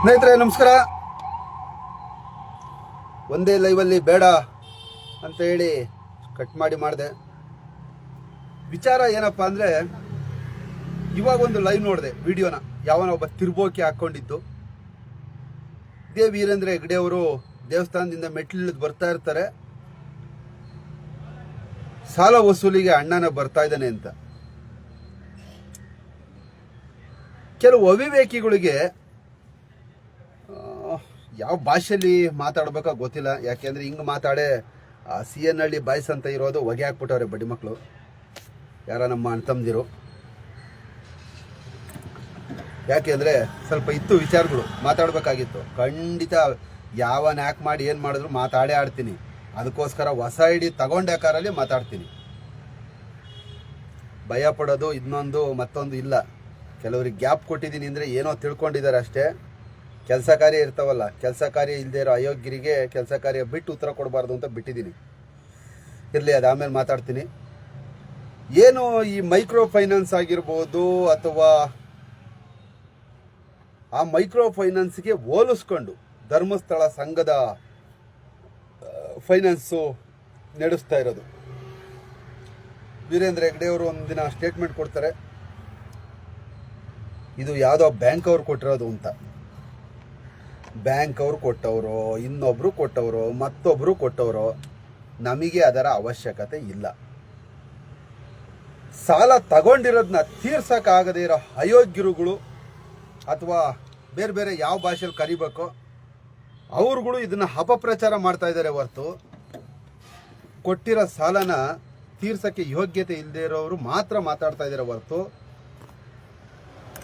ಸ್ನೇಹಿತರೆ, ನಮಸ್ಕಾರ. ಒಂದೇ ಲೈವಲ್ಲಿ ಬೇಡ ಅಂತ ಹೇಳಿ ಕಟ್ ಮಾಡಿ ಮಾಡಿದೆ. ವಿಚಾರ ಏನಪ್ಪ ಅಂದರೆ, ಇವಾಗ ಒಂದು ಲೈವ್ ನೋಡಿದೆ ವಿಡಿಯೋನ ಯಾವನ ಒಬ್ಬ ತಿರ್ಬೋಕೆ ಹಾಕ್ಕೊಂಡಿದ್ದು ಇದೇ ವೀರೇಂದ್ರ ಹೆಗ್ಡೆ ಅವರು ದೇವಸ್ಥಾನದಿಂದ ಮೆಟ್ಲಿಳಿದು ಬರ್ತಾ ಇರ್ತಾರೆ. ಸಾಲ ವಸೂಲಿಗೆ ಅಣ್ಣನ ಬರ್ತಾ ಇದ್ದಾನೆ ಅಂತ. ಕೆಲವು ಅವಿವೇಕಿಗಳಿಗೆ ಯಾವ ಭಾಷೆಯಲ್ಲಿ ಮಾತಾಡ್ಬೇಕೋ ಗೊತ್ತಿಲ್ಲ. ಯಾಕೆಂದ್ರೆ ಹಿಂಗೆ ಮಾತಾಡೇ ಸಿ ಎನ್ ಹಳ್ಳಿ ಬಾಯ್ಸ್ ಅಂತ ಇರೋದು ಹೊಗೆ ಹಾಕ್ಬಿಟ್ಟವ್ರೆ ಬಡ್ಡಿ ಮಕ್ಕಳು ಯಾರ ನಮ್ಮ ಅಣ್ತಮ್ದಿರು ಯಾಕೆಂದ್ರೆ ಸ್ವಲ್ಪ ಇತ್ತು ವಿಚಾರಗಳು, ಮಾತಾಡಬೇಕಾಗಿತ್ತು. ಖಂಡಿತ ಯಾವ ಯಾಕೆ ಮಾಡಿ ಏನು ಮಾಡಿದ್ರು ಮಾತಾಡೇ ಆಡ್ತೀನಿ. ಅದಕ್ಕೋಸ್ಕರ ಹೊಸ ಐಡಿ ಕಾರಲ್ಲಿ ಮಾತಾಡ್ತೀನಿ. ಭಯ ಪಡೋದು ಇನ್ನೊಂದು ಮತ್ತೊಂದು ಇಲ್ಲ. ಕೆಲವರಿಗೆ ಗ್ಯಾಪ್ ಕೊಟ್ಟಿದ್ದೀನಿ ಅಂದರೆ ಏನೋ ತಿಳ್ಕೊಂಡಿದ್ದಾರೆ ಅಷ್ಟೇ. ಕೆಲಸ ಕಾರ್ಯ ಇರ್ತಾವಲ್ಲ, ಕೆಲಸ ಕಾರ್ಯ ಇಲ್ಲದೆ ಇರೋ ಅಯೋಗ್ಯರಿಗೆ ಕೆಲಸ ಕಾರ್ಯ ಬಿಟ್ಟು ಉತ್ತರ ಕೊಡಬಾರ್ದು ಅಂತ ಬಿಟ್ಟಿದ್ದೀನಿ. ಇರಲಿ, ಅದು ಆಮೇಲೆ ಮಾತಾಡ್ತೀನಿ. ಏನು ಈ ಮೈಕ್ರೋ ಫೈನಾನ್ಸ್ ಆಗಿರ್ಬೋದು ಅಥವಾ ಆ ಮೈಕ್ರೋ ಫೈನಾನ್ಸ್ಗೆ ಹೋಲಿಸ್ಕೊಂಡು ಧರ್ಮಸ್ಥಳ ಸಂಘದ ಫೈನಾನ್ಸು ನಡೆಸ್ತಾ ಇರೋದು. ವೀರೇಂದ್ರ ಹೆಗ್ಡೆ ಅವರು ಒಂದಿನ ಸ್ಟೇಟ್ಮೆಂಟ್ ಕೊಡ್ತಾರೆ. ಇದು ಯಾವುದೋ ಬ್ಯಾಂಕ್ ಅವ್ರು ಕೊಟ್ಟಿರೋದು ಅಂತ. ಬ್ಯಾಂಕ್ ಅವರು ಕೊಟ್ಟವರು, ಇನ್ನೊಬ್ರು ಕೊಟ್ಟವರು, ಮತ್ತೊಬ್ರು ಕೊಟ್ಟವರು, ನಮಗೆ ಅದರ ಅವಶ್ಯಕತೆ ಇಲ್ಲ. ಸಾಲ ತಗೊಂಡಿರೋದನ್ನ ತೀರ್ಸಕ್ಕಾಗದೇ ಇರೋ ಅಯೋಗ್ಯರುಗಳು ಅಥವಾ ಬೇರೆ ಬೇರೆ ಯಾವ ಭಾಷೆಯಲ್ಲಿ ಕರಿಬೇಕು, ಅವ್ರುಗಳು ಇದನ್ನ ಅಪಪ್ರಚಾರ ಮಾಡ್ತಾ ಇದ್ದಾರೆ ಹೊರತು. ಕೊಟ್ಟಿರೋ ಸಾಲನ ತೀರ್ಸಕ್ಕೆ ಯೋಗ್ಯತೆ ಇಲ್ಲದೆ ಇರೋರು ಮಾತ್ರ ಮಾತಾಡ್ತಾ ಇದ್ದಾರೆ ಹೊರತು.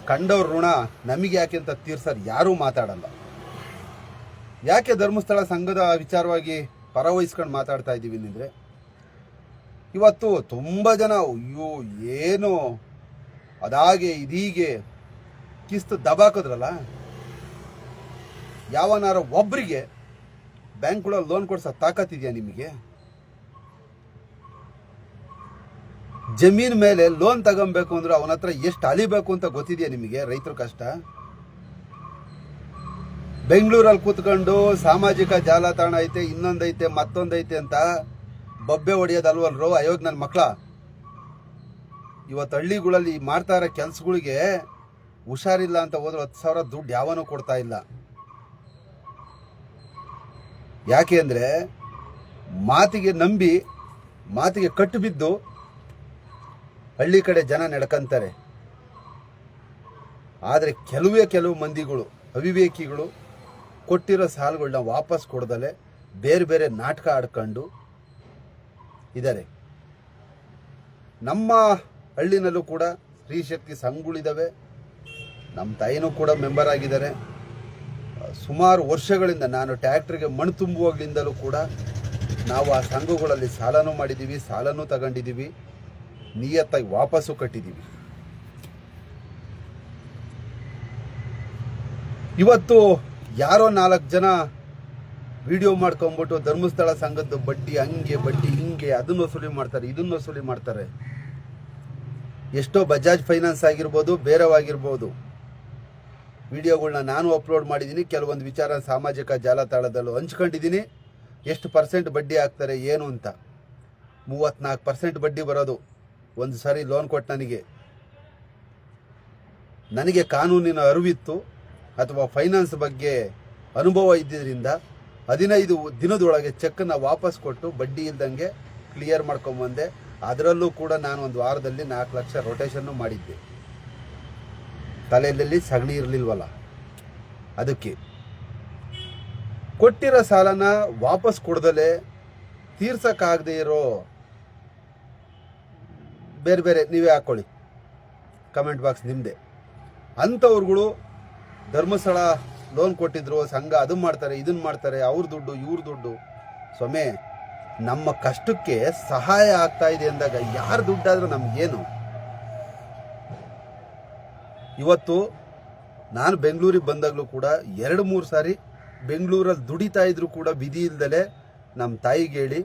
ಕಂಡವ್ರ ಋಣ ನಮಗೆ ಯಾಕೆ ಅಂತ ತೀರ್ಸೋರು ಯಾರೂ ಮಾತಾಡಲ್ಲ. ಯಾಕೆ ಧರ್ಮಸ್ಥಳ ಸಂಘದ ವಿಚಾರವಾಗಿ ಪರವಹಿಸ್ಕೊಂಡು ಮಾತಾಡ್ತಾ ಇದ್ದೀವಿ ಅಂದರೆ ಇವತ್ತು ತುಂಬ ಜನ, ಅಯ್ಯೋ, ಏನು? ಅದಾಗೆ, ಇದೀಗೆ, ಕಿಸ್ತು ದಬಾಕಿದ್ರಲ್ಲ? ಯಾವನಾರ ಒಬ್ರಿಗೆ ಬ್ಯಾಂಕ್ಗಳಲ್ಲಿ ಲೋನ್ ಕೊಡ್ಸೋ ತಾಕತ್ತಿದೆಯಾ ನಿಮಗೆ? ಜಮೀನ್ ಮೇಲೆ ಲೋನ್ ತಗೊಬೇಕು ಅಂದ್ರೆ ಅವನ ಹತ್ರ ಎಷ್ಟು ಅಲಿಬೇಕು ಅಂತ ಗೊತ್ತಿದೆಯಾ ನಿಮಗೆ ರೈತರ ಕಷ್ಟ? ಬೆಂಗಳೂರಲ್ಲಿ ಕೂತ್ಕೊಂಡು ಸಾಮಾಜಿಕ ಜಾಲತಾಣ ಐತೆ, ಇನ್ನೊಂದೈತೆ, ಮತ್ತೊಂದೈತೆ ಅಂತ ಬೊಬ್ಬೆ ಹೊಡೆಯೋದಲ್ವಲ್ರು? ಅಯೋಗ್ ನನ್ನ ಮಕ್ಕಳ ಇವತ್ತು ಹಳ್ಳಿಗಳಲ್ಲಿ ಮಾಡ್ತಾ ಇರೋ ಕೆಲಸಗಳಿಗೆ ಹುಷಾರಿಲ್ಲ ಅಂತ ಹೋದ್ರೆ ಹತ್ತು ಸಾವಿರ ದುಡ್ಡು ಯಾವನೂ ಕೊಡ್ತಾ ಇಲ್ಲ. ಯಾಕೆ ಅಂದರೆ ಮಾತಿಗೆ ನಂಬಿ, ಮಾತಿಗೆ ಕಟ್ಟು ಬಿದ್ದು ಹಳ್ಳಿ ಕಡೆ ಜನ ನಡ್ಕಂತಾರೆ. ಆದರೆ ಕೆಲವೇ ಕೆಲವು ಮಂದಿಗಳು, ಅವಿವೇಕಿಗಳು ಕೊಟ್ಟಿರೋ ಸಾಲಗಳನ್ನ ವಾಪಸ್ ಕೊಡ್ದಲೆ ಬೇರೆ ಬೇರೆ ನಾಟಕ ಆಡ್ಕೊಂಡು ಇದ್ದಾರೆ ನಮ್ಮ ಹಳ್ಳಿನಲ್ಲೂ ಕೂಡ ಸ್ತ್ರೀಶಕ್ತಿ ಸಂಘಗಳಿದ್ದಾವೆ ನಮ್ಮ ತಾಯಿನೂ ಕೂಡ ಮೆಂಬರ್ ಆಗಿದ್ದಾರೆ. ಸುಮಾರು ವರ್ಷಗಳಿಂದ ನಾನು ಟ್ಯಾಕ್ಟ್ರಿಗೆ ಮಣ್ಣು ತುಂಬುವಾಗಲಿಂದಲೂ ಕೂಡ ನಾವು ಆ ಸಂಘಗಳಲ್ಲಿ ಸಾಲನೂ ಮಾಡಿದ್ದೀವಿ, ಸಾಲನೂ ತಗೊಂಡಿದ್ದೀವಿ, ನಿಯತ್ತಾಗಿ ವಾಪಸ್ಸು ಕಟ್ಟಿದ್ದೀವಿ. ಇವತ್ತು ಯಾರೋ ನಾಲ್ಕು ಜನ ವಿಡಿಯೋ ಮಾಡ್ಕೊಂಬಿಟ್ಟು ಧರ್ಮಸ್ಥಳ ಸಂಘದ್ದು ಬಡ್ಡಿ ಹಂಗೆ, ಬಡ್ಡಿ ಹಿಂಗೆ, ಅದನ್ನು ವಸೂಲಿ ಮಾಡ್ತಾರೆ, ಇದನ್ನು ವಸೂಲಿ ಮಾಡ್ತಾರೆ. ಎಷ್ಟೋ ಬಜಾಜ್ ಫೈನಾನ್ಸ್ ಆಗಿರ್ಬೋದು, ಬೇರೆವಾಗಿರ್ಬೋದು. ವಿಡಿಯೋಗಳನ್ನ ನಾನು ಅಪ್ಲೋಡ್ ಮಾಡಿದ್ದೀನಿ, ಕೆಲವೊಂದು ವಿಚಾರ ಸಾಮಾಜಿಕ ಜಾಲತಾಣದಲ್ಲೂ ಹಂಚ್ಕೊಂಡಿದ್ದೀನಿ. ಎಷ್ಟು ಪರ್ಸೆಂಟ್ ಬಡ್ಡಿ ಹಾಕ್ತಾರೆ, ಏನು ಅಂತ. ಮೂವತ್ತ್ನಾಲ್ಕು ಪರ್ಸೆಂಟ್ ಬಡ್ಡಿ ಬರೋದು. ಒಂದು ಸಾರಿ ಲೋನ್ ಕೊಟ್ಟು ನನಗೆ. ನನಗೆ ಕಾನೂನಿನ ಅರಿವಿತ್ತು. ಅಥವಾ ಫೈನಾನ್ಸ್ ಬಗ್ಗೆ ಅನುಭವ ಇದ್ದಿದ್ದರಿಂದ ಹದಿನೈದು ದಿನದೊಳಗೆ ಚೆಕ್ಕನ್ನು ವಾಪಸ್ ಕೊಟ್ಟು ಬಡ್ಡಿ ಇಲ್ದಂಗೆ ಕ್ಲಿಯರ್ ಮಾಡ್ಕೊಂಬಂದೆ ಅದರಲ್ಲೂ ಕೂಡ ನಾನು ಒಂದು ವಾರದಲ್ಲಿ ನಾಲ್ಕು ಲಕ್ಷ ರೊಟೇಷನ್ನು ಮಾಡಿದ್ದೆ. ತಲೆಯಲ್ಲಿ ಸಗಣಿ ಇರಲಿಲ್ವಲ್ಲ. ಅದಕ್ಕೆ ಕೊಟ್ಟಿರೋ ಸಾಲನ ವಾಪಸ್ ಕೊಡ್ದಲೆ ತೀರ್ಸೋಕ್ಕಾಗದೇ ಇರೋ ಬೇರೆ ಬೇರೆ ನೀವೇ ಹಾಕ್ಕೊಳ್ಳಿ ಕಮೆಂಟ್ ಬಾಕ್ಸ್ ನಿಮ್ಮದೇ ಅಂಥವ್ರುಗಳು ಧರ್ಮಸ್ಥಳ ಲೋನ್ ಕೊಟ್ಟಿದ್ರು, ಸಂಘ ಅದು ಮಾಡ್ತಾರೆ ಇದನ್ನು ಮಾಡ್ತಾರೆ, ಅವ್ರ ದುಡ್ಡು, ಇವ್ರ ದುಡ್ಡು. ಸ್ವಾಮಿ, ನಮ್ಮ ಕಷ್ಟಕ್ಕೆ ಸಹಾಯ ಆಗ್ತಾ ಇದೆ ಅಂದಾಗ ಯಾರ ದುಡ್ಡಾದ್ರೂ ನಮ್ಗೇನು? ಇವತ್ತು ನಾನು ಬೆಂಗಳೂರಿಗೆ ಬಂದಾಗಲೂ ಕೂಡ ಎರಡು ಮೂರು ಸಾರಿ ಬೆಂಗಳೂರಲ್ಲಿ ದುಡಿತಾ ಇದ್ರು ಕೂಡ ವಿಧಿ ಇಲ್ದಲೆ ನಮ್ಮ ತಾಯಿಗೆ ಹೇಳಿ,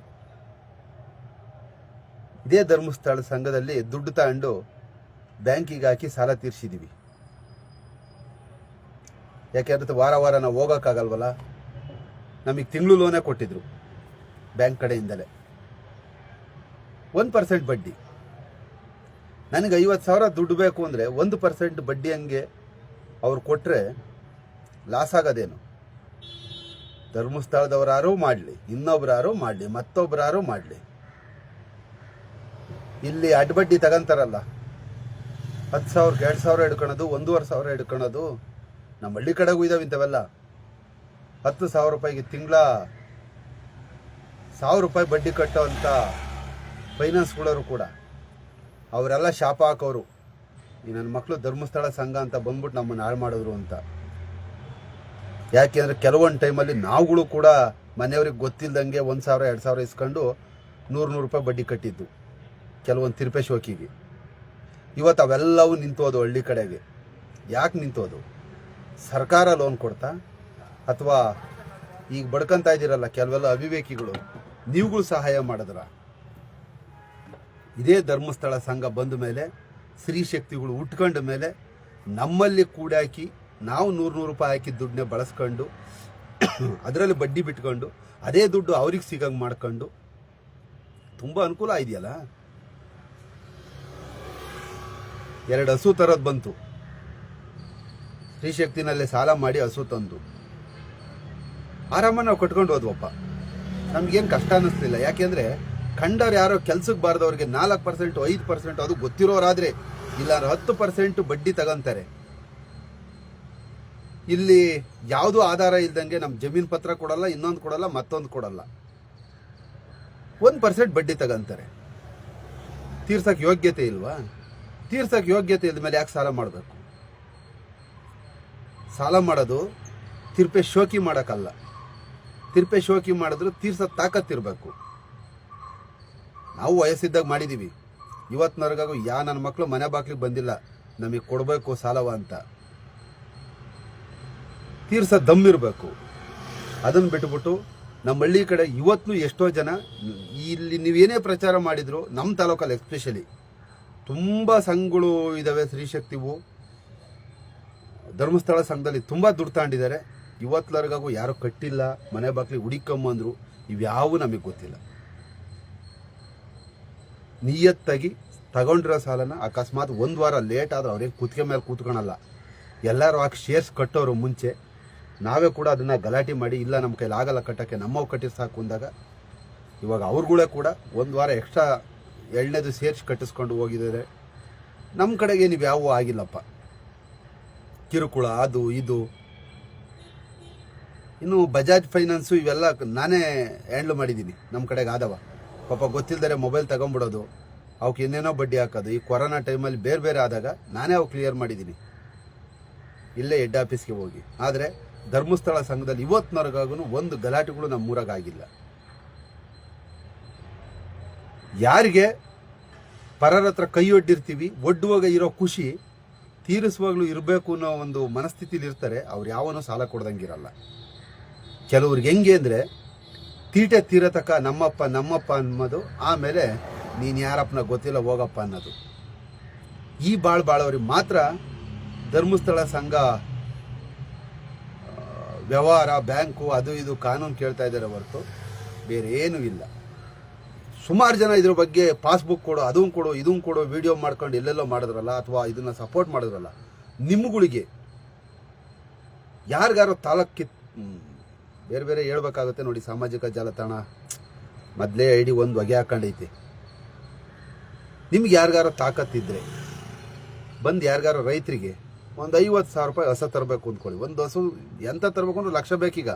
ಇದೇ ಧರ್ಮಸ್ಥಳ ಸಂಘದಲ್ಲಿ ದುಡ್ಡು ತಗೊಂಡು ಬ್ಯಾಂಕಿಗೆ ಹಾಕಿ ಸಾಲ ತೀರಿಸಿದ್ದೀವಿ ಯಾಕೆಂದ್ರೆ ವಾರ ವಾರ ನಾವು ಹೋಗೋಕ್ಕಾಗಲ್ವಲ್ಲ? ನಮಗೆ ತಿಂಗಳು ಲೋನೇ ಕೊಟ್ಟಿದ್ರು ಬ್ಯಾಂಕ್ ಕಡೆಯಿಂದಲೇ. ಒಂದು ಪರ್ಸೆಂಟ್ ಬಡ್ಡಿ. ನನಗೆ ಐವತ್ತು ಸಾವಿರ ದುಡ್ಡು ಬೇಕು ಅಂದರೆ ಒಂದು ಪರ್ಸೆಂಟ್ ಬಡ್ಡಿ ಹಂಗೆ ಅವ್ರು ಕೊಟ್ಟರೆ ಲಾಸ್ ಆಗೋದೇನು? ಧರ್ಮಸ್ಥಳದವರಾರು ಮಾಡಲಿ ಇನ್ನೊಬ್ರಾರು ಮಾಡಲಿ ಮತ್ತೊಬ್ಬರಾರು ಮಾಡಲಿ. ಇಲ್ಲಿ ಅಡ್ಬಡ್ಡಿ ತಗೊಂತಾರಲ್ಲ. ಹತ್ತು ಸಾವಿರಕ್ಕೆ ಎರಡು ಸಾವಿರ ಹಿಡ್ಕೊಳೋದು, ಒಂದೂವರೆ ಸಾವಿರ ಹಿಡ್ಕೊಳೋದು ನಮ್ಮ ಹಳ್ಳಿ ಕಡೆಗೂ ಇದಾವೆ ಇಂಥವೆಲ್ಲ. ಹತ್ತು ಸಾವಿರ ರೂಪಾಯಿಗೆ ತಿಂಗಳ ಸಾವಿರ ರೂಪಾಯಿ ಬಡ್ಡಿ ಕಟ್ಟೋವಂಥ ಫೈನಾನ್ಸ್ಗಳವರು ಕೂಡ. ಅವರೆಲ್ಲ ಶಾಪ ಹಾಕೋರು. ಈ ನನ್ನ ಮಕ್ಕಳು ಧರ್ಮಸ್ಥಳ ಸಂಘ ಅಂತ ಬಂದ್ಬಿಟ್ಟು ನಮ್ಮನ್ನು ಹಾಳು ಮಾಡಿದ್ರು ಅಂತ. ಯಾಕೆಂದರೆ ಕೆಲವೊಂದು ಟೈಮಲ್ಲಿ ನಾವುಗಳು ಕೂಡ ಮನೆಯವ್ರಿಗೆ ಗೊತ್ತಿಲ್ಲದಂಗೆ ಒಂದು ಸಾವಿರ, ಎರಡು ಸಾವಿರ ಇಸ್ಕೊಂಡು ನೂರು ನೂರು ರೂಪಾಯಿ ಬಡ್ಡಿ ಕಟ್ಟಿದ್ದು. ಕೆಲವೊಂದು ತಿರುಪೆ ಶೋಕಿಗೆ ಇವತ್ತು ಅವೆಲ್ಲವೂ ನಿಂತೋದು ಹಳ್ಳಿ ಕಡೆಗೆ. ಯಾಕೆ ನಿಂತೋದು? ಸರ್ಕಾರ ಲೋನ್ ಕೊಡ್ತಾ, ಅಥವಾ ಈಗ ಬಡ್ಕೊಂತ ಇದ್ದೀರಲ್ಲ ಕೆಲವೆಲ್ಲ ಅವಿವೇಕಿಗಳು, ನೀವುಗಳು ಸಹಾಯ ಮಾಡಿದ್ರ? ಇದೇ ಧರ್ಮಸ್ಥಳ ಸಂಘ ಬಂದ ಮೇಲೆ, ಸ್ತ್ರೀ ಶಕ್ತಿಗಳು ಉಟ್ಕೊಂಡ ಮೇಲೆ ನಮ್ಮಲ್ಲಿ ಕೂಡಾಕಿ ನಾವು ನೂರು ನೂರು ರೂಪಾಯಿ ಹಾಕಿದ ದುಡ್ಡನ್ನ ಬಳಸ್ಕೊಂಡು, ಅದರಲ್ಲಿ ಬಡ್ಡಿ ಬಿಟ್ಕೊಂಡು, ಅದೇ ದುಡ್ಡು ಅವ್ರಿಗೆ ಸಿಗಂಗೆ ಮಾಡ್ಕೊಂಡು, ತುಂಬ ಅನುಕೂಲ ಇದೆಯಲ್ಲ? ಎರಡು ಹಸು ಥರದ್ದು ಬಂತು. ಸ್ತ್ರೀಶಕ್ತಿನಲ್ಲೇ ಸಾಲ ಮಾಡಿ ಹಸು ತಂದು. ಆರಾಮ ನಾವು ಕಟ್ಕೊಂಡು ಹೋದ್ವಪ್ಪ. ನಮ್ಗೇನು ಕಷ್ಟ ಅನ್ನಿಸ್ಲಿಲ್ಲ ಯಾಕೆಂದರೆ ಕಂಡವ್ರು ಯಾರೋ ಕೆಲ್ಸಕ್ಕೆ ಬಾರ್ದವ್ರಿಗೆ ನಾಲ್ಕು ಪರ್ಸೆಂಟು, ಐದು ಪರ್ಸೆಂಟ್ ಅದು ಗೊತ್ತಿರೋರಾದರೆ ಇಲ್ಲ ಹತ್ತು ಪರ್ಸೆಂಟ್ ಬಡ್ಡಿ ತಗೊಂತಾರೆ. ಇಲ್ಲಿ ಯಾವುದೂ ಆಧಾರ ಇಲ್ದಂಗೆ ನಮ್ಮ ಜಮೀನು ಪತ್ರ ಕೊಡಲ್ಲ, ಇನ್ನೊಂದು ಕೊಡಲ್ಲ, ಮತ್ತೊಂದು ಕೊಡಲ್ಲ. ಒಂದು ಪರ್ಸೆಂಟ್ ಬಡ್ಡಿ ತಗೊಂತಾರೆ. ತೀರ್ಸಕ್ಕೆ ಯೋಗ್ಯತೆ ಇಲ್ವಾ? ತೀರ್ಸಕ್ಕೆ ಯೋಗ್ಯತೆ ಇದ್ದ ಮೇಲೆ ಯಾಕೆ ಸಾಲ ಮಾಡಬೇಕು? ಸಾಲ ಮಾಡೋದು ತಿರ್ಪೆ ಶೋಕಿ ಮಾಡೋಕ್ಕಲ್ಲ. ತಿರ್ಪೆ ಶೋಕಿ ಮಾಡಿದ್ರು ತೀರ್ಸೋ ತಾಕತ್ತಿರಬೇಕು ನಾವು ವಯಸ್ಸಿದ್ದಾಗ ಮಾಡಿದ್ದೀವಿ ಇವತ್ತಿನವರೆಗೂ ಯಾ ನನ್ನ ಮಕ್ಕಳು ಮನೆ ಬಾಗಿಲಿಗೆ ಬಂದಿಲ್ಲ, ನಮಗೆ ಕೊಡಬೇಕು ಸಾಲವ ಅಂತ. ತೀರಿಸೋದ್ ದಮ್ ಇರಬೇಕು. ಅದನ್ನು ಬಿಟ್ಬಿಟ್ಟು ನಮ್ಮ ಹಳ್ಳಿ ಕಡೆ ಇವತ್ತು ಎಷ್ಟೋ ಜನ ಇಲ್ಲಿ ನೀವೇನೇ ಪ್ರಚಾರ ಮಾಡಿದ್ರು ನಮ್ಮ ತಾಲೂಕಲ್ಲಿ ಎಸ್ಪೆಷಲಿ, ತುಂಬ ಸಂಘಗಳು ಇದ್ದಾವೆ ಸ್ತ್ರೀಶಕ್ತಿವು ಧರ್ಮಸ್ಥಳ ಸಂಘದಲ್ಲಿ ತುಂಬ ದುಡ್ಡು ತಗೊಂಡಿದ್ದಾರೆ. ಇವತ್ತಲರ್ಗಾಗೂ ಯಾರು ಕಟ್ಟಿಲ್ಲ, ಮನೆ ಬಾಗ್ಲಿಗೆ ಹುಡಿಕೊಂಬಂದ್ರು, ಇವ್ಯಾವು ನಮಗೆ ಗೊತ್ತಿಲ್ಲ. ನಿಯತ್ತಾಗಿ ತಗೊಂಡಿರೋ ಸಾಲನ ಅಕಸ್ಮಾತ್ ಒಂದು ವಾರ ಲೇಟ್ ಆದ್ರೆ ಅವ್ರೇನು ಕುತ್ತಿಗೆ ಮೇಲೆ ಕೂತ್ಕೊಳಲ್ಲ. ಎಲ್ಲರೂ ಹಾಕಿ ಶೇರ್ಸ್ ಕಟ್ಟೋರು ಮುಂಚೆ. ನಾವೇ ಕೂಡ ಅದನ್ನು ಗಲಾಟೆ ಮಾಡಿ, ಇಲ್ಲ ನಮ್ಮ ಕೈಲಿ ಆಗಲ್ಲ ಕಟ್ಟೋಕ್ಕೆ, ನಮ್ಮವು ಕಟ್ಟಿರ್ ಸಾಕು ಅಂದಾಗ, ಇವಾಗ ಅವ್ರುಗಳೇ ಕೂಡ ಒಂದು ವಾರ ಎಕ್ಸ್ಟ್ರಾ ಎಳ್ನೇದು ಸೇರ್ಸ್ ಕಟ್ಟಿಸ್ಕೊಂಡು ಹೋಗಿದ್ದಾರೆ. ನಮ್ಮ ಕಡೆಗೆ ನೀವು ಯಾವೂ ಆಗಿಲ್ಲಪ್ಪ. ಕಿರುಕುಳ, ಅದು, ಇದು. ಇನ್ನು ಬಜಾಜ್ ಫೈನಾನ್ಸು ಇವೆಲ್ಲ ನಾನೇ ಹ್ಯಾಂಡ್ಲ್ ಮಾಡಿದ್ದೀನಿ. ನಮ್ಮ ಕಡೆಗೆ ಆದವ. ಪಾಪ ಗೊತ್ತಿಲ್ಲದರೆ ಮೊಬೈಲ್ ತಗೊಂಬಿಡೋದು. ಅವಕ್ಕೆ ಏನೇನೋ ಬಡ್ಡಿ ಹಾಕೋದು. ಈ ಕೊರೋನಾ ಟೈಮಲ್ಲಿ ಬೇರೆ ಬೇರೆ ಆದಾಗ ನಾನೇ ಅವು ಕ್ಲಿಯರ್ ಮಾಡಿದ್ದೀನಿ. ಇಲ್ಲೇ ಹೆಡ್ ಆಫೀಸ್ಗೆ ಹೋಗಿ. ಆದರೆ ಧರ್ಮಸ್ಥಳ ಸಂಘದಲ್ಲಿ ಇವತ್ತಿನವರೆಗಾಗೂ ಒಂದು ಗಲಾಟೆಗಳು ನಮ್ಮ ಆಗಿಲ್ಲ. ಯಾರಿಗೆ ಪರರ ಹತ್ರ ಕೈ ಒಡ್ಡಿರ್ತೀವಿ, ಒಡ್ಡುವಾಗ ಇರೋ ಖುಷಿ ತೀರಿಸುವಾಗಲೂ ಇರಬೇಕು ಅನ್ನೋ ಒಂದು ಮನಸ್ಥಿತಿಲಿ ಇರ್ತಾರೆ, ಅವ್ರು ಯಾವನೂ ಸಾಲ ಕೊಡ್ದಂಗಿರಲ್ಲ. ಕೆಲವ್ರಿಗೆ ಹೆಂಗೆ ಅಂದರೆ, ತೀಟೆ ತೀರತಕ್ಕ ನಮ್ಮಪ್ಪ ನಮ್ಮಪ್ಪ ಅನ್ನೋದು, ಆಮೇಲೆ ನೀನು ಯಾರಪ್ಪನ ಗೊತ್ತಿಲ್ಲ ಹೋಗಪ್ಪ ಅನ್ನೋದು. ಈ ಬಾಳ್ ಬಾಳವ್ರಿಗೆ ಮಾತ್ರ ಧರ್ಮಸ್ಥಳ ಸಂಘ ವ್ಯವಹಾರ, ಬ್ಯಾಂಕು, ಅದು ಇದು ಕಾನೂನು ಕೇಳ್ತಾ ಇದ್ದಾರೆ ಹೊರತು ಬೇರೆ ಏನೂ ಇಲ್ಲ. ಸುಮಾರು ಜನ ಇದ್ರ ಬಗ್ಗೆ ಪಾಸ್ಬುಕ್ ಕೊಡು ಅದನ್ನು ಕೊಡು ಇದನ್ನು ಕೊಡು ವಿಡಿಯೋ ಮಾಡ್ಕೊಂಡು ಎಲ್ಲೆಲ್ಲೋ ಮಾಡಿದ್ರಲ್ಲ ಅಥವಾ ಇದನ್ನು ಸಪೋರ್ಟ್ ಮಾಡಿದ್ರಲ್ಲ, ನಿಮ್ಗಳಿಗೆ ಯಾರಿಗಾರು ತಾಲೂಕಿ ಬೇರೆ ಬೇರೆ ಹೇಳ್ಬೇಕಾಗುತ್ತೆ ನೋಡಿ, ಸಾಮಾಜಿಕ ಜಾಲತಾಣ. ಮೊದಲೇ ಐ ಡಿ ಒಂದು ಬಗೆ ಹಾಕೊಂಡೈತಿ. ನಿಮ್ಗೆ ಯಾರಿಗಾರ ತಾಕತ್ತಿದ್ರೆ ಬಂದು ಯಾರಿಗಾರ ರೈತರಿಗೆ ಒಂದು ಐವತ್ತು ಸಾವಿರ ರೂಪಾಯಿ ಹೊಸ ತರಬೇಕು ಅಂದ್ಕೊಳ್ಳಿ. ಒಂದು ಹಸು ಎಂತ ತರಬೇಕು ಅಂದ್ರೆ ಲಕ್ಷ ಬೇಕೀಗ.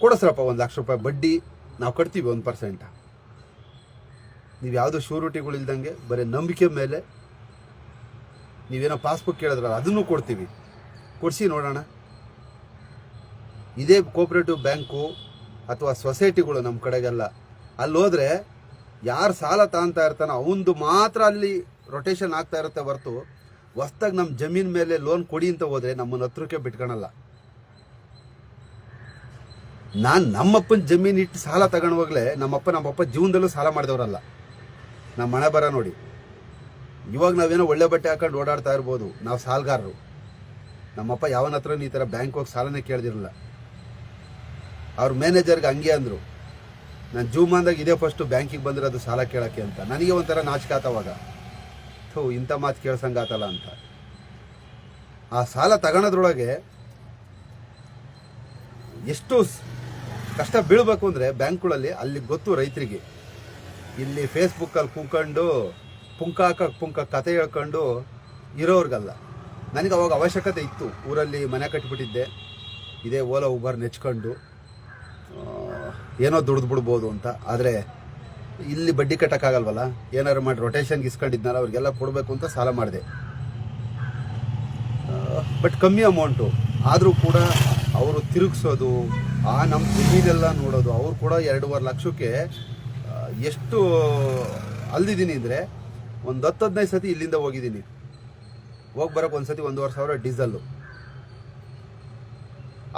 ಕೊಡಿಸ್ರಪ್ಪ ಒಂದು ಲಕ್ಷ ರೂಪಾಯಿ ಬಡ್ಡಿ. ನಾವು ಕಟ್ತೀವಿ ಒಂದು ಪರ್ಸೆಂಟ ನೀವು ಯಾವುದೋ ಶೂರಿಟಿಗಳಿಲ್ದಂಗೆ ಬರೀ ನಂಬಿಕೆ ಮೇಲೆ ನೀವೇನೋ ಪಾಸ್ಬುಕ್ ಕೇಳಿದ್ರಲ್ಲ, ಅದನ್ನು ಕೊಡ್ತೀವಿ. ಕೊಡಿಸಿ ನೋಡೋಣ. ಇದೇ ಕೋಪರೇಟಿವ್ ಬ್ಯಾಂಕು ಅಥವಾ ಸೊಸೈಟಿಗಳು ನಮ್ಮ ಕಡೆಗೆಲ್ಲ, ಅಲ್ಲಿ ಹೋದರೆ ಯಾರು ಸಾಲ ತಾಂತ ಇರ್ತಾನೋ ಅವಂದು ಮಾತ್ರ ಅಲ್ಲಿ ರೊಟೇಷನ್ ಆಗ್ತಾ ಇರುತ್ತೆ ಹೊರತು. ಹೊಸ್ದಾಗಿ ನಮ್ಮ ಜಮೀನ್ ಮೇಲೆ ಲೋನ್ ಕೊಡಿ ಅಂತ ಹೋದರೆ ನಮ್ಮನ್ನ ಹತ್ರಕ್ಕೆ ಬಿಟ್ಕೊಳಲ್ಲ. ನಾನು ನಮ್ಮಪ್ಪನ ಜಮೀನು ಇಟ್ಟು ಸಾಲ ತಗೊಂಡವಾಗಲೇ ನಮ್ಮಪ್ಪ ನಮ್ಮಪ್ಪ ಜೀವನದಲ್ಲೂ ಸಾಲ ಮಾಡಿದವರಲ್ಲ. ನಮ್ಮ ಮನೆ ಬರ ನೋಡಿ. ಇವಾಗ ನಾವೇನೋ ಒಳ್ಳೆ ಬಟ್ಟೆ ಹಾಕೊಂಡು ಓಡಾಡ್ತಾ ಇರ್ಬೋದು. ನಾವು ಸಾಲಗಾರರು. ನಮ್ಮಪ್ಪ ಯಾವನ ಹತ್ರ ಈ ಥರ ಬ್ಯಾಂಕ್ ಹೋಗಿ ಸಾಲನೇ ಕೇಳ್ದಿರಲ್ಲ. ಅವ್ರ ಮ್ಯಾನೇಜರ್ಗೆ ಹಂಗೆ ಅಂದರು. ನಾನು ಜೂಮಾನ್ದಾಗ ಇದೇ ಫಸ್ಟು ಬ್ಯಾಂಕಿಗೆ ಬಂದಿರೋದು ಸಾಲ ಕೇಳೋಕ್ಕೆ ಅಂತ. ನನಗೆ ಒಂಥರ ನಾಚಿಕೆ ಆತವಾಗ ಥೂ, ಇಂಥ ಮಾತು ಕೇಳ್ಸಂಗಾತಲ್ಲ ಅಂತ. ಆ ಸಾಲ ತಗೊಳೋದ್ರೊಳಗೆ ಎಷ್ಟು ಕಷ್ಟ ಬೀಳ್ಬೇಕು ಅಂದರೆ ಬ್ಯಾಂಕ್ಗಳಲ್ಲಿ ಅಲ್ಲಿ ಗೊತ್ತು ರೈತರಿಗೆ. ಇಲ್ಲಿ ಫೇಸ್ಬುಕ್ಕಲ್ಲಿ ಕೂಕೊಂಡು ಪುಂಕ ಹಾಕ ಪುಂಕ ಕತೆ ಹೇಳ್ಕೊಂಡು ಇರೋರ್ಗಲ್ಲ. ನನಗೆ ಅವಾಗ ಅವಶ್ಯಕತೆ ಇತ್ತು. ಊರಲ್ಲಿ ಮನೆ ಕಟ್ಟಿಬಿಟ್ಟಿದ್ದೆ ಇದೇ ಓಲಾ ಉಬರ್ ನೆಚ್ಕೊಂಡು ಏನೋ ದುಡ್ದು ಬಿಡ್ಬೋದು ಅಂತ. ಆದರೆ ಇಲ್ಲಿ ಬಡ್ಡಿ ಕಟ್ಟೋಕ್ಕಾಗಲ್ವಲ್ಲ? ಏನಾದ್ರು ಮಾಡಿ ರೊಟೇಷನ್ಗೆ ಇಸ್ಕೊಂಡಿದ್ನಲ್ಲ, ಅವ್ರಿಗೆಲ್ಲ ಕೊಡಬೇಕು ಅಂತ ಸಾಲ ಮಾಡಿದೆ. ಬಟ್ ಕಮ್ಮಿ ಅಮೌಂಟು ಆದರೂ ಕೂಡ ಅವರು ತಿರುಗಿಸೋದು ಆ ನಮ್ಮ ಜಮೀನೆಲ್ಲ ನೋಡೋದು. ಅವ್ರು ಕೂಡ ಎರಡೂವರೆ ಲಕ್ಷಕ್ಕೆ ಎಷ್ಟು ಅಲ್ದಿದ್ದೀನಿ ಅಂದರೆ ಒಂದು ಹತ್ತು ಹದಿನೈದು ಸತಿ ಇಲ್ಲಿಂದ ಹೋಗಿದ್ದೀನಿ. ಹೋಗಿ ಬರೋಕೆ ಒಂದು ಸತಿ ಒಂದೂವರೆ ಸಾವಿರ ಡೀಸಲ್ಲು.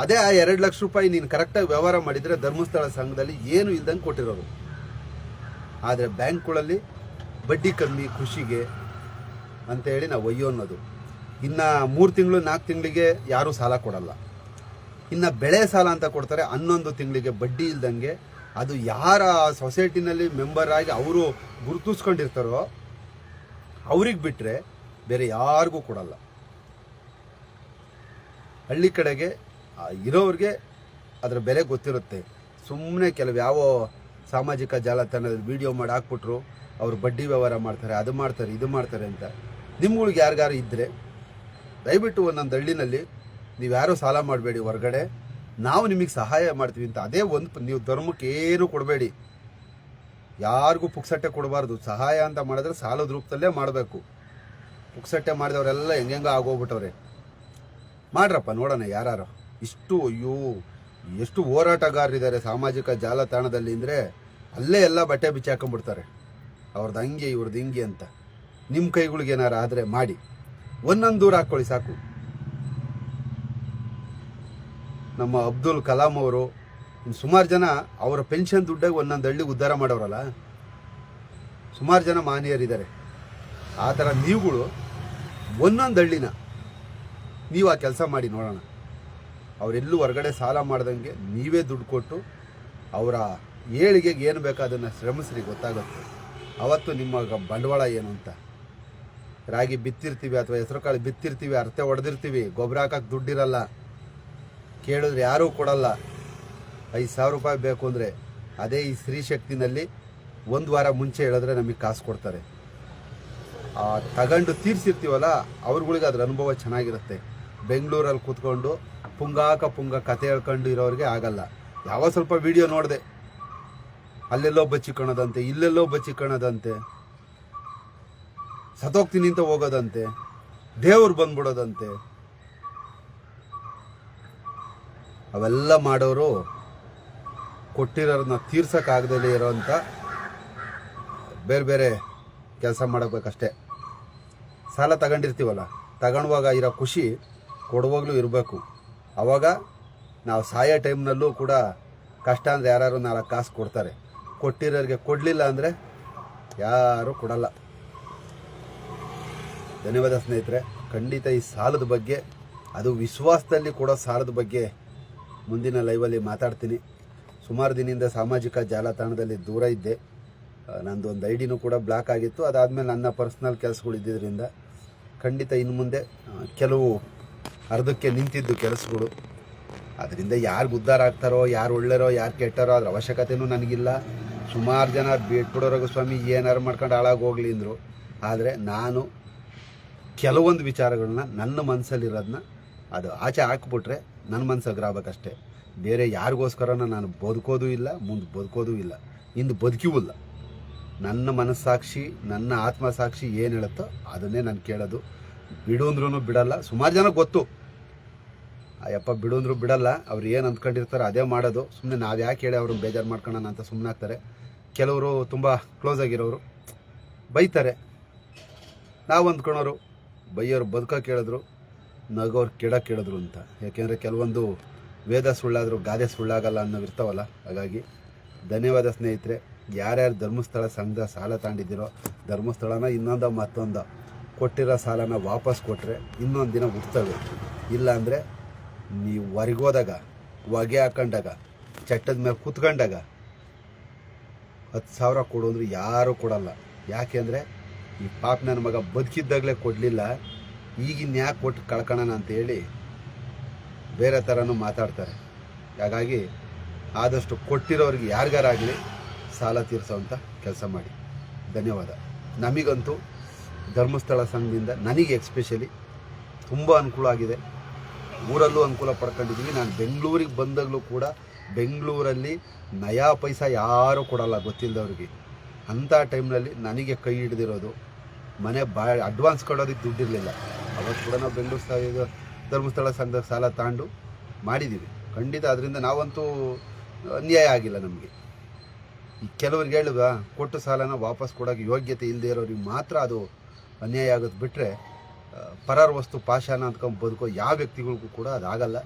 ಅದೇ ಆ ಎರಡು ಲಕ್ಷ ರೂಪಾಯಿ ನೀನು ಕರೆಕ್ಟಾಗಿ ವ್ಯವಹಾರ ಮಾಡಿದರೆ ಧರ್ಮಸ್ಥಳ ಸಂಘದಲ್ಲಿ ಏನು ಇಲ್ದಂಗೆ ಕೊಟ್ಟಿರೋರು ಆದರೆ ಬ್ಯಾಂಕ್ಗಳಲ್ಲಿ ಬಡ್ಡಿ ಕಮ್ಮಿ ಖುಷಿಗೆ ಅಂತ ಹೇಳಿ ನಾವು ಒಯ್ಯೋ ಅನ್ನೋದು. ಇನ್ನು ಮೂರು ತಿಂಗಳು ನಾಲ್ಕು ತಿಂಗಳಿಗೆ ಯಾರೂ ಸಾಲ ಕೊಡಲ್ಲ. ಇನ್ನು ಬೆಳೆ ಸಾಲ ಅಂತ ಕೊಡ್ತಾರೆ ಹನ್ನೊಂದು ತಿಂಗಳಿಗೆ ಬಡ್ಡಿ ಇಲ್ದಂಗೆ. ಅದು ಯಾರ ಸೊಸೈಟಿನಲ್ಲಿ ಮೆಂಬರ್ ಆಗಿ ಅವರು ಗುರುತಿಸ್ಕೊಂಡಿರ್ತಾರೋ ಅವ್ರಿಗೆ ಬಿಟ್ಟರೆ ಬೇರೆ ಯಾರಿಗೂ ಕೊಡಲ್ಲ. ಹಳ್ಳಿ ಕಡೆಗೆ ಇರೋರಿಗೆ ಅದರ ಬೆಲೆ ಗೊತ್ತಿರುತ್ತೆ. ಸುಮ್ಮನೆ ಕೆಲವು ಯಾವ ಸಾಮಾಜಿಕ ಜಾಲತಾಣದಲ್ಲಿ ವಿಡಿಯೋ ಮಾಡಿ ಹಾಕ್ಬಿಟ್ರು, ಅವರು ಬಡ್ಡಿ ವ್ಯವಹಾರ ಮಾಡ್ತಾರೆ, ಅದು ಮಾಡ್ತಾರೆ, ಇದು ಮಾಡ್ತಾರೆ ಅಂತ. ನಿಮ್ಗಳಿಗೆ ಯಾರಿಗಾರು ಇದ್ದರೆ ದಯವಿಟ್ಟು ಒಂದೊಂದು ಹಳ್ಳಿನಲ್ಲಿ ನೀವು ಯಾರೂ ಸಾಲ ಮಾಡಬೇಡಿ ಹೊರಗಡೆ, ನಾವು ನಿಮಗೆ ಸಹಾಯ ಮಾಡ್ತೀವಿ ಅಂತ ಅದೇ ಒಂದು ನೀವು ಧರ್ಮಕ್ಕೆ ಏನು ಕೊಡಬೇಡಿ. ಯಾರಿಗೂ ಪುಕ್ಸಟ್ಟೆ ಕೊಡಬಾರ್ದು. ಸಹಾಯ ಅಂತ ಮಾಡಿದ್ರೆ ಸಾಲದ ರೂಪದಲ್ಲೇ ಮಾಡಬೇಕು. ಪುಕ್ಸಟ್ಟೆ ಮಾಡಿದವರೆಲ್ಲ ಹೆಂಗೆಂಗ ಆಗೋಗ್ಬಿಟ್ಟವ್ರೆ. ಮಾಡ್ರಪ್ಪ, ನೋಡೋಣ ಯಾರು ಇಷ್ಟು, ಅಯ್ಯೋ, ಎಷ್ಟು ಹೋರಾಟಗಾರರಿದ್ದಾರೆ ಸಾಮಾಜಿಕ ಜಾಲತಾಣದಲ್ಲಿ ಅಂದರೆ ಅಲ್ಲೇ ಎಲ್ಲ ಬಟ್ಟೆ ಬಿಚ್ಚಿ ಹಾಕೊಂಡ್ಬಿಡ್ತಾರೆ. ಅವ್ರದ್ದು ಹಂಗೆ ಇವ್ರದ್ದು ಹಿಂಗೆ ಅಂತ. ನಿಮ್ಮ ಕೈಗಳಿಗೆ ಏನಾರು ಆದರೆ ಮಾಡಿ. ಒಂದೊಂದು ದೂರ ಹಾಕ್ಕೊಳ್ಳಿ ಸಾಕು. ನಮ್ಮ ಅಬ್ದುಲ್ ಕಲಾಂ ಅವರು ಸುಮಾರು ಜನ ಅವರ ಪೆನ್ಷನ್ ದುಡ್ಡಾಗಿ ಒಂದೊಂದು ಹಳ್ಳಿಗೆ ಉದ್ಧಾರ ಮಾಡೋರಲ್ಲ? ಸುಮಾರು ಜನ ಮಾನ್ಯರಿದ್ದಾರೆ. ಆ ಥರ ನೀವುಗಳು ಒಂದೊಂದು ಹಳ್ಳಿನ ನೀವು ಆ ಕೆಲಸ ಮಾಡಿ ನೋಡೋಣ. ಅವರೆಲ್ಲೂ ಹೊರಗಡೆ ಸಾಲ ಮಾಡ್ದಂಗೆ ನೀವೇ ದುಡ್ಡು ಕೊಟ್ಟು ಅವರ ಏಳಿಗೆಗೆ ಏನು ಬೇಕೋ ಅದನ್ನು ಶ್ರಮಿಸ್ರಿ, ಗೊತ್ತಾಗುತ್ತೆ. ಅವತ್ತು ನಿಮ್ಮ ಬಂಡವಾಳ ಏನು ಅಂತ? ರಾಗಿ ಬಿತ್ತಿರ್ತೀವಿ ಅಥವಾ ಹೆಸರುಕಾಳು ಬಿತ್ತಿರ್ತೀವಿ ಅರ್ಥ ಹೊಡೆದಿರ್ತೀವಿ ಗೊಬ್ಬರ ಹಾಕಕ್ಕೆ ದುಡ್ಡಿರಲ್ಲ ಕೇಳಿದ್ರೆ ಯಾರೂ ಕೊಡಲ್ಲ. ಐದು ಸಾವಿರ ರೂಪಾಯಿ ಬೇಕು ಅಂದರೆ ಅದೇ ಈ ಸ್ತ್ರೀ ಶಕ್ತಿನಲ್ಲಿ ಒಂದು ವಾರ ಮುಂಚೆ ಹೇಳಿದ್ರೆ ನಮಗೆ ಕಾಸು ಕೊಡ್ತಾರೆ. ತಗೊಂಡು ತೀರ್ಸಿರ್ತೀವಲ್ಲ, ಅವ್ರಗಳಿಗೆ ಅದ್ರ ಅನುಭವ ಚೆನ್ನಾಗಿರುತ್ತೆ. ಬೆಂಗಳೂರಲ್ಲಿ ಕೂತ್ಕೊಂಡು ಪುಂಗಾಕ ಪುಂಗ ಕತೆ ಹೇಳ್ಕೊಂಡು ಇರೋರಿಗೆ ಆಗಲ್ಲ. ಯಾವ ಸ್ವಲ್ಪ ವಿಡಿಯೋ ನೋಡಿದೆ. ಅಲ್ಲೆಲ್ಲೋ ಬಚ್ಚಿಕೊಳ್ಳೋದಂತೆ ಇಲ್ಲೆಲ್ಲೋ ಬಚ್ಚಿಕೊಳ್ಳೋದಂತೆ ಸತೋಗ್ತೀನಿ ಅಂತ ಹೋಗೋದಂತೆ. ದೇವ್ರು ಬಂದ್ಬಿಡೋದಂತೆ. ಅವೆಲ್ಲ ಮಾಡೋರು ಕೊಟ್ಟಿರೋರನ್ನ ತೀರ್ಸೋಕ್ಕಾಗದೇ ಇರೋಂಥ ಬೇರೆ ಬೇರೆ ಕೆಲಸ ಮಾಡಬೇಕಷ್ಟೇ. ಸಾಲ ತಗೊಂಡಿರ್ತೀವಲ್ಲ ತಗೊಳುವಾಗ ಇರೋ ಖುಷಿ ಕೊಡುವಾಗಲೂ ಇರಬೇಕು. ಆವಾಗ ನಾವು ಸಾಯೋ ಟೈಮ್ನಲ್ಲೂ ಕೂಡ ಕಷ್ಟ ಅಂದರೆ ಯಾರು ನಾಲ್ಕು ಕಾಸು ಕೊಡ್ತಾರೆ. ಕೊಟ್ಟಿರೋರಿಗೆ ಕೊಡಲಿಲ್ಲ ಅಂದರೆ ಯಾರೂ ಕೊಡಲ್ಲ. ಧನ್ಯವಾದ ಸ್ನೇಹಿತರೆ, ಖಂಡಿತ ಈ ಸಾಲದ ಬಗ್ಗೆ, ಅದು ವಿಶ್ವಾಸದಲ್ಲಿ ಕೊಡೋ ಸಾಲದ ಬಗ್ಗೆ ಮುಂದಿನ ಲೈವಲ್ಲಿ ಮಾತಾಡ್ತೀನಿ. ಸುಮಾರು ದಿನದಿಂದ ಸಾಮಾಜಿಕ ಜಾಲತಾಣದಲ್ಲಿ ದೂರ ಇದ್ದೆ. ನಂದು ಒಂದು ಐ ಡಿನೂ ಕೂಡ ಬ್ಲಾಕ್ ಆಗಿತ್ತು. ಅದಾದಮೇಲೆ ನನ್ನ ಪರ್ಸ್ನಲ್ ಕೆಲಸಗಳು ಇದ್ದಿದ್ದರಿಂದ ಖಂಡಿತ ಇನ್ನು ಮುಂದೆ ಕೆಲವು ಅರ್ಧಕ್ಕೆ ನಿಂತಿದ್ದು ಕೆಲಸಗಳು. ಅದರಿಂದ ಯಾರು ಉದ್ಧಾರ ಆಗ್ತಾರೋ, ಯಾರು ಒಳ್ಳೆರೋ, ಯಾರು ಕೆಟ್ಟಾರೋ ಅದ್ರ ಅವಶ್ಯಕತೆಯೂ ನನಗಿಲ್ಲ. ಸುಮಾರು ಜನ ಬಿಟ್ಬಿಡೋರಾಗ ಸ್ವಾಮಿ ಏನಾರು ಮಾಡ್ಕೊಂಡು ಹಾಳಾಗಿ ಹೋಗ್ಲಿ ಅಂದರು. ಆದರೆ ನಾನು ಕೆಲವೊಂದು ವಿಚಾರಗಳನ್ನ ನನ್ನ ಮನಸ್ಸಲ್ಲಿರೋದನ್ನ ಅದು ಆಚೆ ಹಾಕ್ಬಿಟ್ರೆ ನನ್ನ ಮನಸ್ಸಿಗೆ ಆಗ್ಬೇಕಷ್ಟೇ ಬೇರೆ ಯಾರಿಗೋಸ್ಕರ ನಾನು ಬದುಕೋದು ಇಲ್ಲ, ಮುಂದೆ ಬದುಕೋದು ಇಲ್ಲ. ಇಂದು ಬದುಕಿವಲ್ಲ ನನ್ನ ಮನಸ್ಸಾಕ್ಷಿ, ನನ್ನ ಆತ್ಮ ಸಾಕ್ಷಿ ಏನು ಹೇಳುತ್ತೋ ಅದನ್ನೇ ನಾನು ಕೇಳೋದು. ಬಿಡು ಅಂದ್ರೂ ಬಿಡಲ್ಲ. ಸುಮಾರು ಜನ ಗೊತ್ತು. ಅಯ್ಯಪ್ಪ, ಬಿಡು ಅಂದ್ರು ಬಿಡಲ್ಲ. ಅವ್ರು ಏನು ಅಂದ್ಕೊಂಡಿರ್ತಾರೆ ಅದೇ ಮಾಡೋದು. ಸುಮ್ಮನೆ ನಾವು ಯಾಕೆ ಹೇಳಿ ಅವ್ರನ್ನ ಬೇಜಾರು ಮಾಡ್ಕೊಳ್ಳೋಣ ಅಂತ ಸುಮ್ಮನೆ ಆಗ್ತಾರೆ. ಕೆಲವರು ತುಂಬ ಕ್ಲೋಸ್ ಆಗಿರೋರು ಬೈತಾರೆ. ನಾವು ಅಂದ್ಕೊಳೋರು ಬೈಯೋರು ಬದುಕೋ ಕೇಳಿದ್ರು. ನಗೋರು ಕೆಡ ಕೇಳಿದ್ರು ಅಂತ. ಯಾಕೆಂದರೆ ಕೆಲವೊಂದು ವೇದ ಸುಳ್ಳಾದರೂ ಗಾದೆ ಸುಳ್ಳಾಗಲ್ಲ ಅನ್ನೋವಿರ್ತಾವಲ್ಲ ಹಾಗಾಗಿ ಧನ್ಯವಾದ ಸ್ನೇಹಿತರೆ, ಯಾರ್ಯಾರು ಧರ್ಮಸ್ಥಳ ಸಂಘದ ಸಾಲ ತಗೊಂಡಿದ್ದೀರೋ ಧರ್ಮಸ್ಥಳನ ಇನ್ನೊಂದು ಮತ್ತೊಂದು, ಕೊಟ್ಟಿರೋ ಸಾಲನ ವಾಪಸ್ ಕೊಟ್ಟರೆ ಇನ್ನೊಂದು ದಿನ ಉಡ್ತವೆ ಇಲ್ಲಾಂದರೆ ನೀವು ಹೊರಗೋದಾಗ ಹೊಗೆ ಹಾಕೊಂಡಾಗ, ಚಟ್ಟದ ಮೇಲೆ ಕೂತ್ಕೊಂಡಾಗ ಹತ್ತು ಸಾವಿರ ಕೊಡು ಅಂದರೆ ಯಾರೂ ಕೊಡಲ್ಲ. ಯಾಕೆಂದರೆ ಈ ಪಾಪ ನನ್ನ ಮಗ ಬದುಕಿದ್ದಾಗಲೇ ಕೊಡಲಿಲ್ಲ. ಈಗಿನ ಯಾಕೆ ಕೊಟ್ಟು ಕಳ್ಕೊಳ್ಳೋಣ ಅಂತೇಳಿ ಬೇರೆ ಥರನೂ ಮಾತಾಡ್ತಾರೆ. ಹಾಗಾಗಿ ಆದಷ್ಟು ಕೊಟ್ಟಿರೋರಿಗೆ ಯಾರಿಗಾರಾಗಲಿ ಸಾಲ ತೀರಿಸೋವಂಥ ಕೆಲಸ ಮಾಡಿ. ಧನ್ಯವಾದ. ನಮಗಂತೂ ಧರ್ಮಸ್ಥಳ ಸಂಘದಿಂದ ನನಗೆ ಎಕ್ಸ್ಪೆಷಲಿ ತುಂಬ ಅನುಕೂಲ ಆಗಿದೆ. ಊರಲ್ಲೂ ಅನುಕೂಲ ಪಡ್ಕೊಂಡಿದ್ದೀನಿ ನಾನು ಬೆಂಗಳೂರಿಗೆ ಬಂದಾಗಲೂ ಕೂಡ ಬೆಂಗಳೂರಲ್ಲಿ ನಯಾ ಪೈಸ ಯಾರೂ ಕೊಡಲ್ಲ ಗೊತ್ತಿಲ್ಲದವ್ರಿಗೆ ಅಂಥ ಟೈಮ್ನಲ್ಲಿ ನನಗೆ ಕೈ ಹಿಡ್ದಿರೋದು, ಮನೆ ಬಾ, ಅಡ್ವಾನ್ಸ್ ಕೊಡೋದಕ್ಕೆ ದುಡ್ಡಿರಲಿಲ್ಲ. ಅವತ್ತು ಕೂಡ ನಾವು ಬೆಂಗಳೂರು ಇದು ಧರ್ಮಸ್ಥಳ ಸಂಘ ಸಾಲ ತಾಂಡು ಮಾಡಿದ್ದೀವಿ. ಖಂಡಿತ ಅದರಿಂದ ನಾವಂತೂ ಅನ್ಯಾಯ ಆಗಿಲ್ಲ ನಮಗೆ. ಈ ಕೆಲವ್ರಿಗೆ ಹೇಳುವ, ಕೊಟ್ಟು ಸಾಲನ ವಾಪಸ್ ಕೊಡೋಕ್ಕೆ ಯೋಗ್ಯತೆ ಇಲ್ಲದೆ ಇರೋರಿಗೆ ಮಾತ್ರ ಅದು ಅನ್ಯಾಯ ಆಗೋದು ಬಿಟ್ಟರೆ ಪರಾರ ವಸ್ತು ಪಾಷಾಣ ಅಂದ್ಕೊಂಡು ಬದುಕೋ ಯಾವ ವ್ಯಕ್ತಿಗಳಿಗೂ ಕೂಡ ಅದಾಗಲ್ಲ.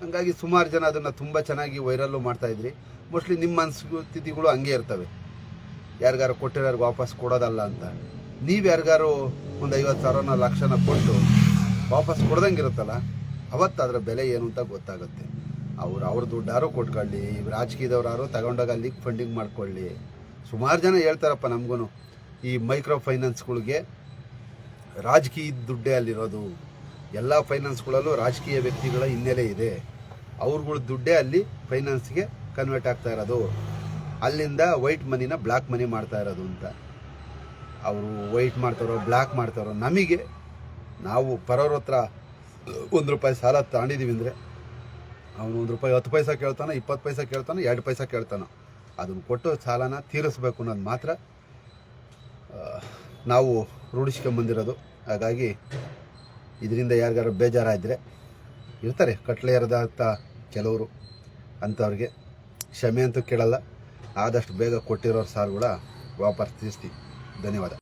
ಹಾಗಾಗಿ ಸುಮಾರು ಜನ ಅದನ್ನು ತುಂಬ ಚೆನ್ನಾಗಿ ವೈರಲ್ಲು ಮಾಡ್ತಾಯಿದ್ರಿ ಮೋಸ್ಟ್ಲಿ ನಿಮ್ಮ ಮನಸ್ಥಿತಿಗಳು ಹಂಗೆ ಇರ್ತವೆ. ಯಾರಿಗಾರು ಕೊಟ್ಟಿರೋರಿಗೆ ವಾಪಸ್ ಕೊಡೋದಲ್ಲ ಅಂತ. ನೀವು ಯಾರಿಗಾರು ಒಂದು ಐವತ್ತು ಸಾವಿರನ ಲಕ್ಷನ ಕೊಟ್ಟು ವಾಪಸ್ ಕೊಡ್ದಂಗಿರುತ್ತಲ್ಲ ಅವತ್ತು ಅದರ ಬೆಲೆ ಏನು ಅಂತ ಗೊತ್ತಾಗುತ್ತೆ. ಅವ್ರು ಅವ್ರ ದುಡ್ಡಾರು ಕೊಟ್ಕೊಳ್ಳಿ ರಾಜಕೀಯದವ್ರು ತಗೊಂಡಾಗ ಅಲ್ಲಿಗೆ ಫಂಡಿಂಗ್ ಮಾಡ್ಕೊಳ್ಳಿ. ಸುಮಾರು ಜನ ಹೇಳ್ತಾರಪ್ಪ ನಮಗೂ ಈ ಮೈಕ್ರೋ ಫೈನಾನ್ಸ್ಗಳಿಗೆ ರಾಜಕೀಯ ದುಡ್ಡೇ ಅಲ್ಲಿರೋದು. ಎಲ್ಲ ಫೈನಾನ್ಸ್ಗಳಲ್ಲೂ ರಾಜಕೀಯ ವ್ಯಕ್ತಿಗಳ ಹಿನ್ನೆಲೆ ಇದೆ. ಅವ್ರುಗಳ ದುಡ್ಡೇ ಅಲ್ಲಿ ಫೈನಾನ್ಸ್ಗೆ ಕನ್ವರ್ಟ್ ಆಗ್ತಾ ಇರೋದು. ಅಲ್ಲಿಂದ ವೈಟ್ ಮನಿನ ಬ್ಲ್ಯಾಕ್ ಮನಿ ಮಾಡ್ತಾ ಇರೋದು ಅಂತ. ಅವರು ವೈಟ್ ಮಾಡ್ತಾರೋ ಬ್ಲ್ಯಾಕ್ ಮಾಡ್ತಾರೋ, ನಮಗೆ ನಾವು ಪರೋರ ಹತ್ರ ಒಂದು ರೂಪಾಯಿ ಸಾಲ ತಗೊಂಡಿದ್ದೀವಿ ಅಂದರೆ ಅವನು ಒಂದು ರೂಪಾಯಿ ಹತ್ತು ಪೈಸಾ ಕೇಳ್ತಾನೆ, ಇಪ್ಪತ್ತು ಪೈಸಾ ಕೇಳ್ತಾನೆ, ಎರಡು ಪೈಸಾ ಕೇಳ್ತಾನೆ, ಅದನ್ನು ಕೊಟ್ಟು ಸಾಲನ ತೀರಿಸ್ಬೇಕು ಅನ್ನೋದು ಮಾತ್ರ ನಾವು ರೂಢಿಸ್ಕೊಂಬಂದಿರೋದು. ಹಾಗಾಗಿ ಇದರಿಂದ ಯಾರಿಗಾರು ಬೇಜಾರಾದರೆ ಇರ್ತಾರೆ, ಕಟ್ಲೆ ಎರೆದಂಥ ಕೆಲವರು ಅಂಥವ್ರಿಗೆ ಕ್ಷಮೆ ಅಂತೂ ಕೇಳಲ್ಲ, ಆದಷ್ಟು ಬೇಗ ಕೊಟ್ಟಿರೋ ಕೂಡ ವಾಪಸ್ ತೀರಿಸ್ತೀವಿ. ಧನ್ಯವಾದ